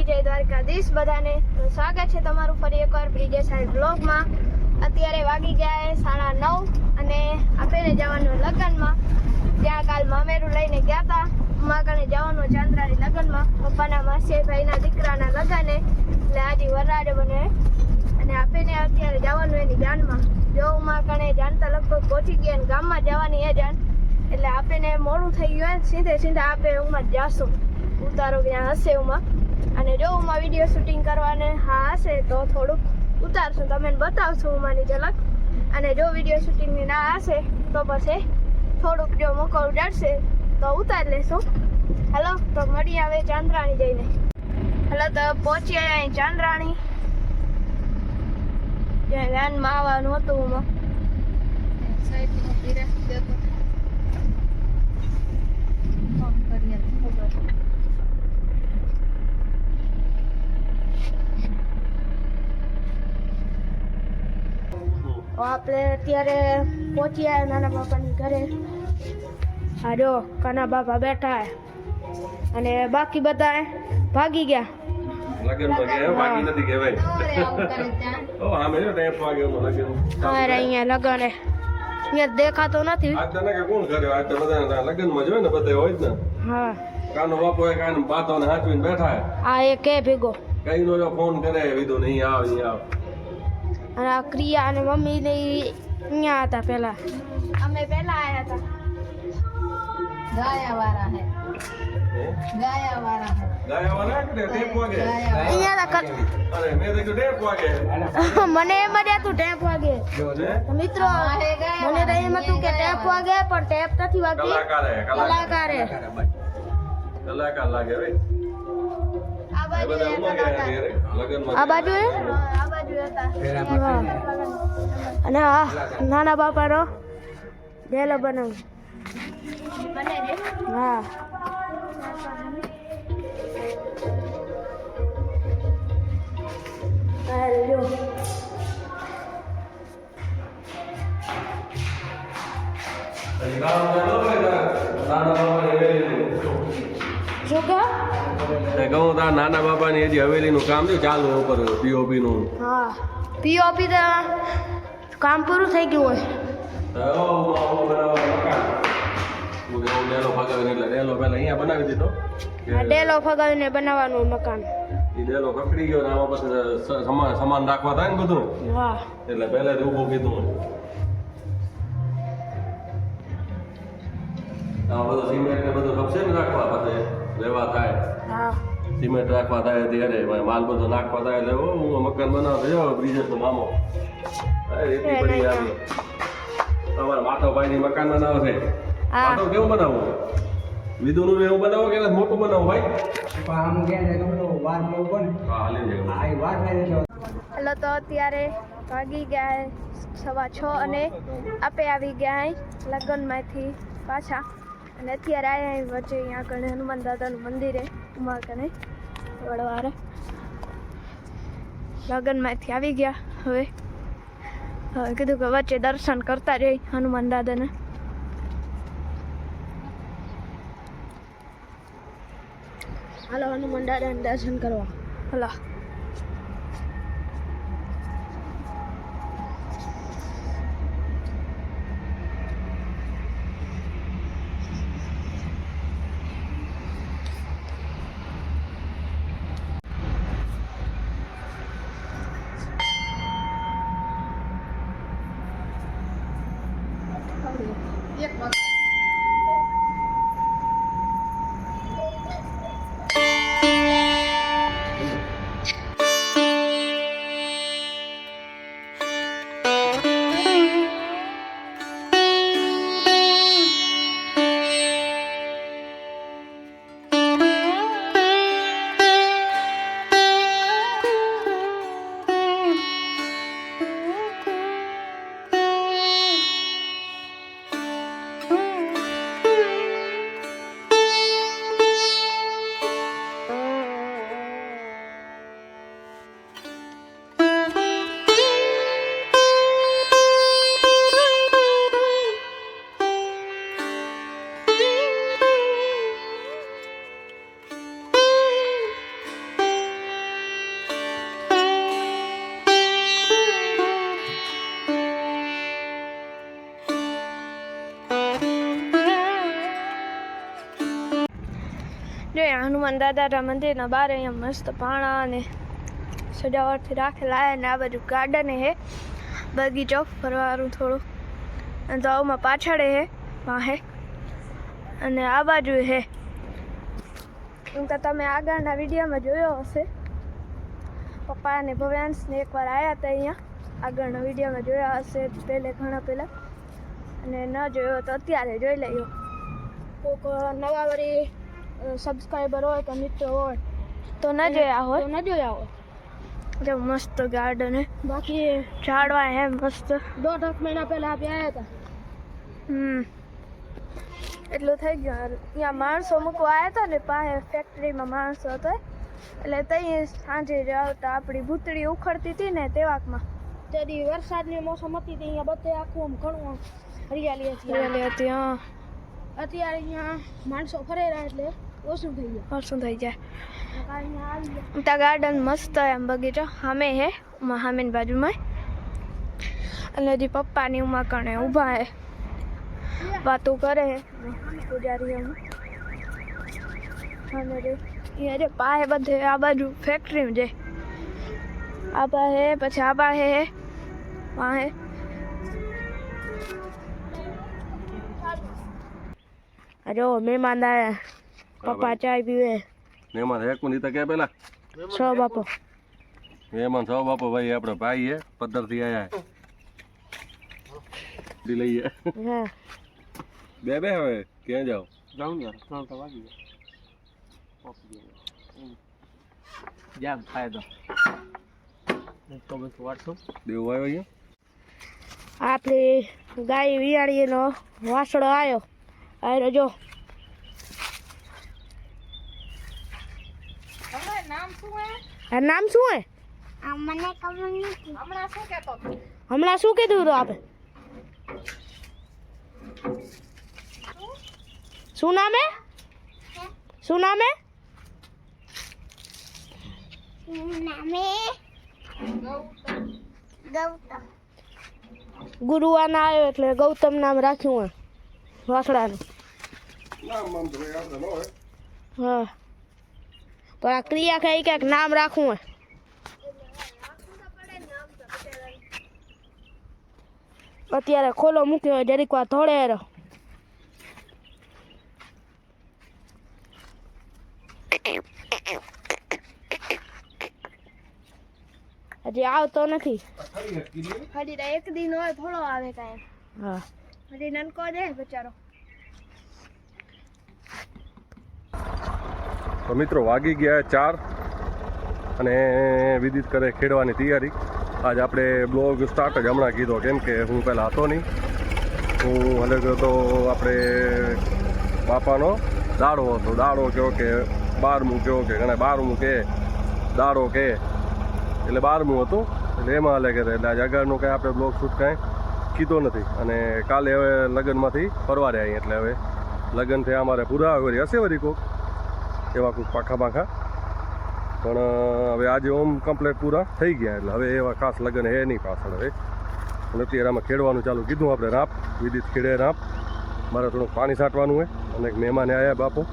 દ્વારકાધીશ. બધાને તો સ્વાગત છે તમારું ફરી એકવાર બ્રિજે સાહેબ બ્લોગમાં. અત્યારે વાગી ગયા સાડા નવ અને આપણે જવાનું લગ્નમાં. ત્યાં કાલ મામેરું લઈને ગયા હતા માકાને જવાનું ચાંદ્રાની લગ્નમાં. પપ્પાના માસી ભાઈના દીકરાના લગ્ને એટલે આજે વરાડે બને. અને આપીને અત્યારે જવાનું એની જાનમાં. જો માકણે જાણતા લગભગ પહોંચી ગયા અને ગામમાં જવાની એ જાણ એટલે આપેને મોડું થઈ ગયું સીધે સીધા ઉમાં જ જાશું. ઉતારો ત્યાં હશે ઉમાં અને જો હું વીડિયો શૂટિંગ કરવાને હા હશે તો થોડુંક ઉતારશું. તમને બતાવશું મારી ઝલક. અને જો વીડિયો શૂટિંગની ના હશે તો પછી થોડુંક જો મોકો ઉડાડશે તો ઉતારી લેશું. હેલો તો મળી આવે ચાંદ્રાણી જઈને. હેલો તો પહોંચી આવ્યા અહીં ચાંદ્રાણી. જ્યાં વ્યાનમાં આવવાનું હતું ઉમાં તો આપણે અત્યારે પહોંચી આવ્યા નાના બાપાની ઘરે. આ જો કાના બાપા બેઠા હે. અને બાકી બધા ભાગી ગયા? લગન અહીંયા લગન હે. અહીંયા દેખાતો નથી. આજ તને કે કોણ કર્યો આજ તો બધા લગનમાં જોઈ ને બધા હોય ને. હા. કાનો બાપો એ કાન બાતો ને હાચવીને બેઠા આ એ ભેગો. કઈ નો ફોન કરે વિધુ નહીં આવ નહીં આવ. અને ક્રિયા અને મમ્મી ને અહીંયા હતા પહેલા. અમે પહેલા આવ્યા હતા. ગાયા વાળા હે હે? ગાયા વાળા હે વાળા કે ટેપ વાગે. અહીંયા હતા અરે મેં તો ટેપ વાગે. મને એમ જ હતું ટેપ વાગે. મિત્રો મને તો એમ હતું કે ટેપ વાગે પણ ટેપ નથી વાગતી. કલાકાર હે કલાકાર. કલાકાર. હે. કલાકાર લાગે આ બાજુ. અને આ નાના બાપાનો ઢેલો બનાવ હા નાના બાપા? એ કહું તાર નાના બાપાની હજી હવેલીનું કામ થયું ચાલુ ઉપર પીઓપી નું. હા પીઓપી તો કામ પૂરું થઈ ગયું હોય. તો ડેલો ફગાવીને એટલે ડેલો પહેલા અહીંયા બનાવી દીધો. ડેલો ફગાવીને બનાવવાનું મકાન. ડેલો કકડી ગયો ને આમાં પછી સમાન સમાન રાખવા થાય ને બધું. હા. એટલે જ ઊભું કીધું આ બધું સિમેન્ટ ને બધું ખપશે ને રાખવા પછી રહેવા થાય. સિમેન્ટ રાખવા થાય ત્યારે માલ બધો નાખવા થાય એટલે હું મકાન બનાવતો રહ્યો બ્રિજેશ નો મામો. રેતી પડી આવી. તમારા માધવભાઈ ની મકાન બનાવો છે. માધવ કેવું બનાવવું? વિધુ નું એવું બનાવો કે મોટું બનાવો ભાઈ હા હાલી જાય. હેલો તો અત્યારે ભાગી ગયા સવા છ અને આપે આવી ગયા હે લગ્નમાંથી પાછા. અને અત્યારે આવ્યા વચ્ચે અહીંયા કણે હનુમાન દાદાનું મંદિર ઉમા કણે વડવારે લગ્નમાંથી આવી ગયા હવે. હવે કીધું કે વચ્ચે દર્શન કરતા રહી હનુમાન દાદાને. હાલો હનુમાન દાદાને દર્શન કરવા. હલો. હનુમાન દાદાના મંદિરના બહાર અહીંયા મસ્ત પાણા અને સજાવટથી રાખેલા અને આ બાજુ ગાર્ડન હે બગીચો ફરવાનું થોડું. અને તો આમાં પાછળ હે વાહે અને આ બાજુ હે એમ તો તમે આગળના વિડીયોમાં જોયો હશે. પપ્પા અને ભવ્યાંશને એકવાર આવ્યા હતા અહીંયા. આગળના વિડીયોમાં જોયા હશે, પહેલે ઘણા પહેલાં. અને ન જોયો તો અત્યારે જોઈ લઈએ. કોઈક નવા વળી સબસ્ક્રાઈબર હોય કે મિત્ર હોય તો ન જોયા હોય ન જોયા હોય જો મસ્ત ગાર્ડન હે? બાકી ઝાડવા હે મસ્ત. દોઢ મહિના પહેલા આપણે આવ્યા હતા. હમ. એટલું થઈ ગયું. ત્યાં અહીંયા માણસો મૂકવા આવ્યા હતા ને પાસે ફેક્ટરીમાં માણસો હતા. એટલે ત્યાં સાંજે જ આવતા આપણી ભૂતળી ઉખડતી હતી ને તેવાકમાં. તેથી વરસાદની મોસમ હતી તે અહીંયા બધે આખું આમ ઘણું આમ હરિયાળી હતી. હરિયાળી હતી હા. અત્યારે અહીંયા માણસો ફરેરા એટલે ઓછું થઈ ગયું શું થઈ જાય નકર અહીંયા આવી ગયા ત્યાં ગાર્ડન મસ્ત હે એમ બગીચો સામે હે ઉમા સામેની બાજુમાં અને હજી પપ્પાની ઉમા કણે ઊભા હે વાતો કરે હે પૂજારી એમ અને રે અહીંયા જે પાહે બધે આ બાજુ ફેક્ટરી જે આ પાસે પછી આ પાસે હે વાહે અરે મહેમાન આવ્યા પપ્પા ચાય પીવે મહેમાન હેકું નહીં તો કે પેલા? છ બાપો. મહેમાન સૌ બાપો ભાઈ આપણે ભાઈ હે પદ્ધરથી આયા હે. દી લઈએ હા. બે બે હવે ક્યાં જાઓ? જાઉં યાર ત્રણ તો વાગી ગયા. જામ ફાયદો તો. બસ વાટશું દેવું આવ્યો અહીંયા? આપણે ગાય વિયાળીનો વાસડો આવ્યો. આયરો જો હમણાં નામ શું હે આ નામ શું હે હમણાં શું કહેતો હતો? હમણાં શું કીધું હતું આપે? શું નામ હે? શું નામ હે? ગુરુવાના આવ્યો એટલે ગૌતમ નામ રાખ્યું હે હોય. હા. પણ આ ક્રિયા કઈ ક્યાંક નામ રાખવું હે અત્યારે ખોલો મૂક્યો હોય જરીક વાર ધોળે રહો હજી આવતો નથી. હજી તો એક દિન હોય થોડો આવે કાંઈ. હા. હજી નનકો છે બચારો. તો મિત્રો વાગી ગયા ચાર અને વિદિત કરે ખેડવાની તૈયારી. આજ આપણે બ્લોગ સ્ટાર્ટ જ હમણાં કીધો, કેમ કે હું પહેલાં હતો નહીં. હું અલગ હતો આપણે બાપાનો દાડો હતો. દાડો કહો કે બારમું કહો કે ઘણા બારમું કે, દાડો કે. એટલે બારમું હતું. એટલે એમાં અલગ હતા એટલે આજે આગળનું કાંઈ આપણે બ્લોગ શૂટ કાંઈ કીધો નથી. અને કાલે હવે લગ્નમાંથી ફરવા રહ્યા એટલે હવે લગ્ન થયા અમારે પૂરા વળી હશે વરી કોક. એવા કોઈ પાખા પાખા પણ હવે આજે ઓમ કમ્પ્લેટ પૂરા થઈ ગયા એટલે હવે એવા ખાસ લગ્ન હે નહીં પાછળ હવે. અને અત્યારે આમાં ખેડવાનું ચાલુ કીધું આપણે રાપ, વિદિત ખેડે રાપ. મારે થોડુંક પાણી છાંટવાનું હોય અને એક મહેમાને આવ્યા બાપુ.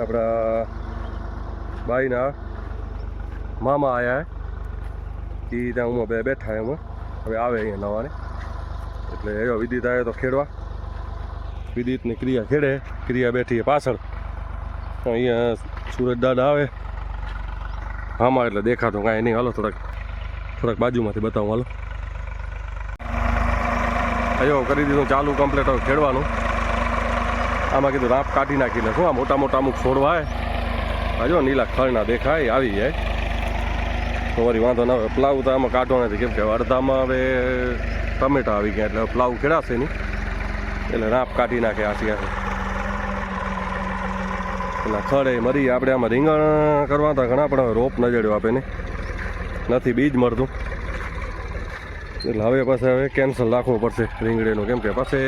આપણા બાઈના મામા આવ્યા એ ત્યાં હું બે બેઠા એમાં. હવે આવે અહીંયા નવાને. એટલે એવો વિદિત આવ્યો તો ખેડવા. વિદિતની ક્રિયા ખેડે ક્રિયા બેઠી છે અહીંયા સુરજ દાદા આવે. આમાં એટલે દેખાતો કાંઈ નહીં. હાલો, થોડાક થોડાક બાજુમાંથી બતાવું, હાલો. અયો, કરી દીધું, ચાલુ કમ્પ્લેટ હવે ખેડવાનું. આમાં કીધું, રાપ કાઢી નાખીને શું આ મોટા મોટા અમુક છોડવાય હજો, નીલા ખળના દેખાય, આવી જાય. તો વળી વાંધો ના આવે. પ્લાવ તો આમાં કાઢવો નથી. કેમ કે અડધામાં હવે ટમેટા આવી ગયા, એટલે પ્લાવ ખેડાશે નહીં. એટલે રાપ કાઢી નાખે આસી આસી પેલા ખડે મરી આપણે આમાં રીંગણ કરવા હતા, ઘણા પણ રોપ નજડ્યો જડ્યો આપે ને. નથી, બીજ મળતું. એટલે હવે પાસે હવે કેન્સલ રાખવું પડશે રીંગણીનું. કેમ કે પાસે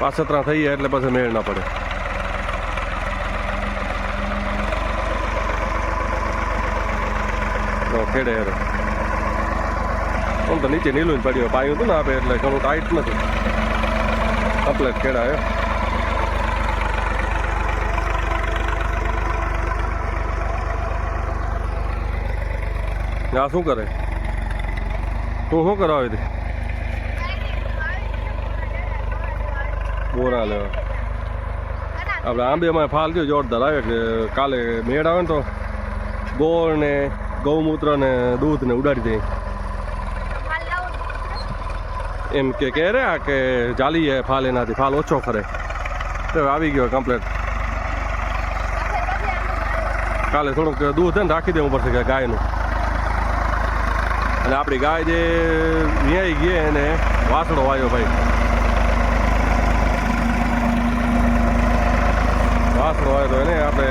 પાછતરા થઈ જાય એટલે પછી મેળ ના પડે. ખેડે હવે આમ તો નીચે નીલું જ પડ્યું પાયું હતું ને આપે એટલે ઘણું ટાઈટ નથી. કમ્પ્લેટ ખેડાય આ શું કરે? તું શું કરાવે હતી બોરા લેવા. આપણે આંબેમાં ફાલ થયો જોરદાર આવે કે કાલે મેળ આવે ને તો ગોળ ને ગૌમૂત્ર ને દૂધ ને ઉડાડી દે. એમ કે કે રે આ કે ચાલી ફાલ એનાથી, ફાલ ઓછો ખરે. તો આવી ગયો કમ્પ્લેટ કાલે થોડુંક દૂધ છે ને રાખી દેવું પડશે કે ગાયનું. અને આપણી ગાય જે ન્યાય ગઈ એને વાસણો વાયો ભાઈ. વાસણો વાયો તો એને આપણે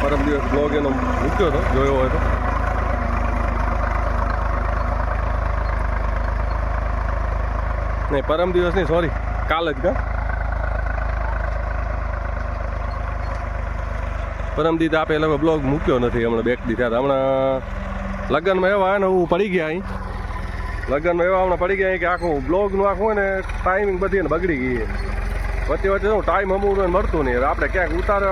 પરમ દિવસ બ્લોગ એનો મૂક્યો હતો, જોયો હોય તો. નહીં, પરમ દિવસ નહીં સોરી કાલ જ કા? પરમ દી આપે લગભગ બ્લોગ મૂક્યો નથી, હમણાં બેક દીધા હમણાં લગ્નમાં એવા આવે ને હું પડી ગયા અહીં. લગ્નમાં એવા હમણાં પડી ગયા અહીં કે આખું બ્લોગનું આખું હોય ને ટાઈમિંગ બધી એને બગડી ગઈ. વચ્ચે વચ્ચે શું ટાઈમ અમુક મળતું નહીં. આપણે ક્યાંક ઉતાર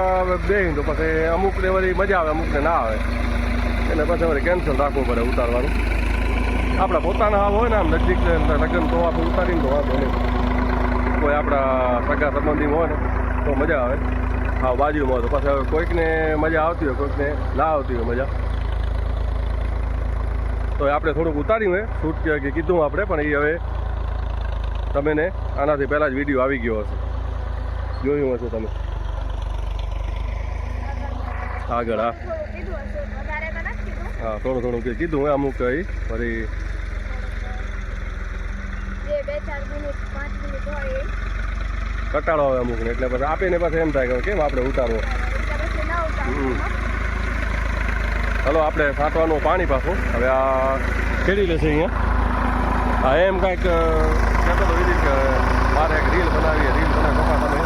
બે તો પછી અમુકને વળી મજા આવે અમુકને ના આવે. એટલે પછી વળી કેન્સલ રાખવું પડે ઉતારવાનું. આપણા પોતાના હાવ હોય ને આમ નજીક લગ્ન તો આપણે ઉતારીને તો વાંધો નહીં. કોઈ આપણા સગા સંબંધીમાં હોય ને તો મજા આવે. હા બાજુમાં તો પછી કોઈકને મજા આવતી હોય, કોઈકને ના આવતી હોય મજા. તો આપણે થોડુંક ઉતાર્યું એ શૂટ કે કીધું આપણે પણ એ હવે તમે આનાથી પહેલાં જ વીડિયો આવી ગયો હશે. જોયું હશે તમે. આગળ હા. કીધું હા થોડું થોડું કંઈ કીધું હોય અમુક કંઈ ફરી કટાળો આવે અમુકને એટલે પછી આપીને પછી એમ થાય કે કેમ આપણે ઉતારવો? એટલે ચાલો આપણે ફાટવાનું પાણી પાછું. હવે આ ખેડી લેશે અહીંયા. હા એમ કાંઈક કહેતો તો કે મારે એક રીલ બનાવીએ રીલ બનાવી પપ્પા તમે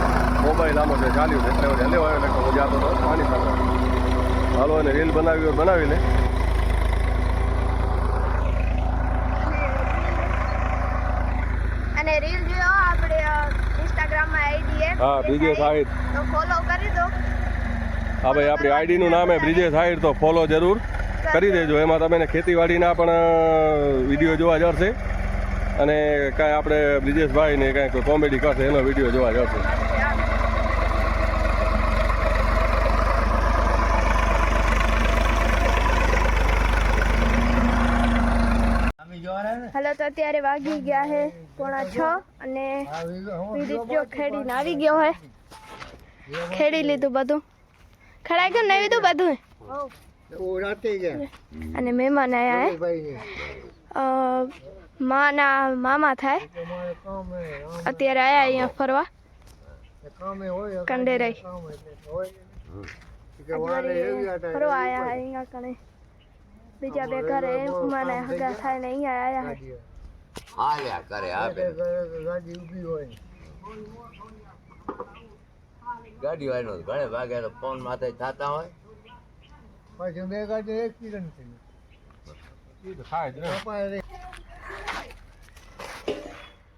મોબાઈલ આમાં જે ચાલ્યું છે એટલે હેલો આવ્યો એટલે હું જાતો હતો પાણી પાછળ હાલો એને રીલ બનાવી હોય બનાવી લે અને રીલ જોયો આપણે ઇન્સ્ટાગ્રામમાં આઈડી હા બીજો સાહેબ તો ફોલો કરી દો. હા ભાઈ, આપણી આઈડીનું નામ એ બ્રિજેશ આહિર તો ફોલો જરૂર. કરી દેજો. એમાં તમે ખેતીવાડીના પણ વીડિયો જોવા જશે. અને કાંઈ આપણે બ્રિજેશભાઈને કાંઈક કોમેડી કરશે, એનો વીડિયો જોવા જશે. હલો, તો અત્યારે વાગી ગયા છે પોણા છ અને જો ખેડીને આવી ગયો હે. ખેડી લીધું બધું. ખડાઈ ગયું નહીં તો બધું? અને મહેમાન આયા હે? અ, માના મામા થાય. અત્યારે આયા અહીંયા ફરવા. કંડેરાઈ ફરવા આયા અહીંયા કણે. બીજા બે ઘરે માને હગા થાય ને અહીંયા આયા હે. હાલ્યા કરે આપે ગાડી વાળો ઘણે ભાગે તો ફોન માથે થતા હોય.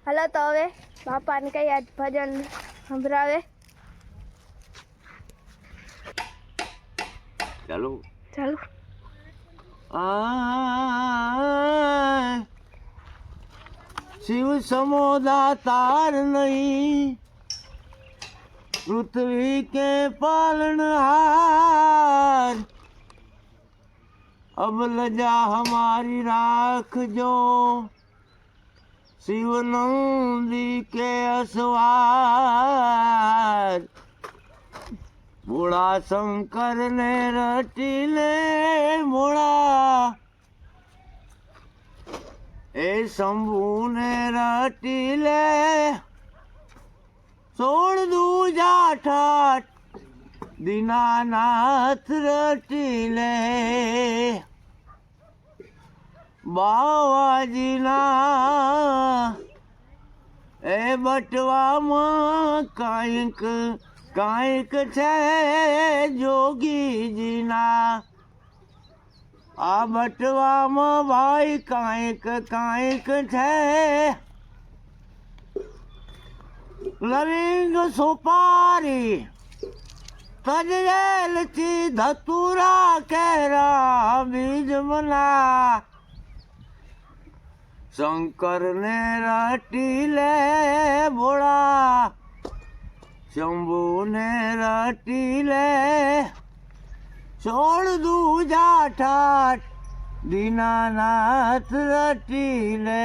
હલો તો હવે બાપાને કઈ આજ ભજન સંભળાવે. ચાલો. ચાલો. શિવ સમોદા તાર નહીં. પૃથ્વી કે પાલનહાર અબ લજા હમારી રાખજો શિવ નંદી કે અસવાર? ભોળા શંકર ને રટી લે મોળા એ શંભુ ને રટી લે સોળ દૂજા ઠાઠ દીનાનાથ રટીલે. બાવાજીના એ બટવામાં કાંઈક કાંઈક છે જોગીજીના. આ બટવામાં ભાઈ કાંઈક કાંઈક છે. લવિંગ સોપારી, તજેલથી ધતુરા કેરા બીજ મના શંકર ને રટી લે ભોળા શંભુ ને રટી લે છોડ દૂજા ઠાઠ, દીનાનાથ રટી લે.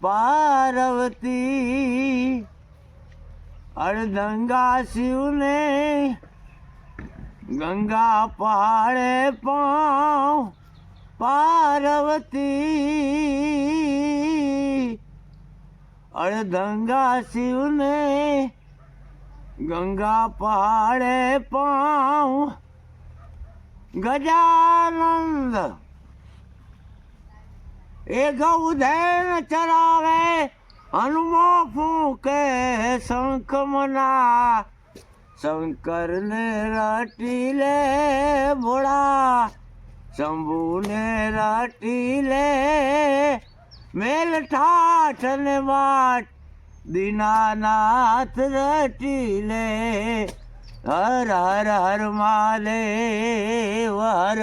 પાર્વતી અડધંગા શિવને ગંગા પહાડે પાઉ પાર્વતી અડધંગા શિવને ગંગા પહાડે પાઉ ગજાનંદ એ ગૌધેન ચરાવે, હનુમો ફૂંકે શંખ મના. શંકર ને રટી લે ભોળા શંભુ ને રટી લે મેલ ઠાઠ ને વાટ, દીનાનાથ રટી લે. હર હર હર મહાદેવ, હર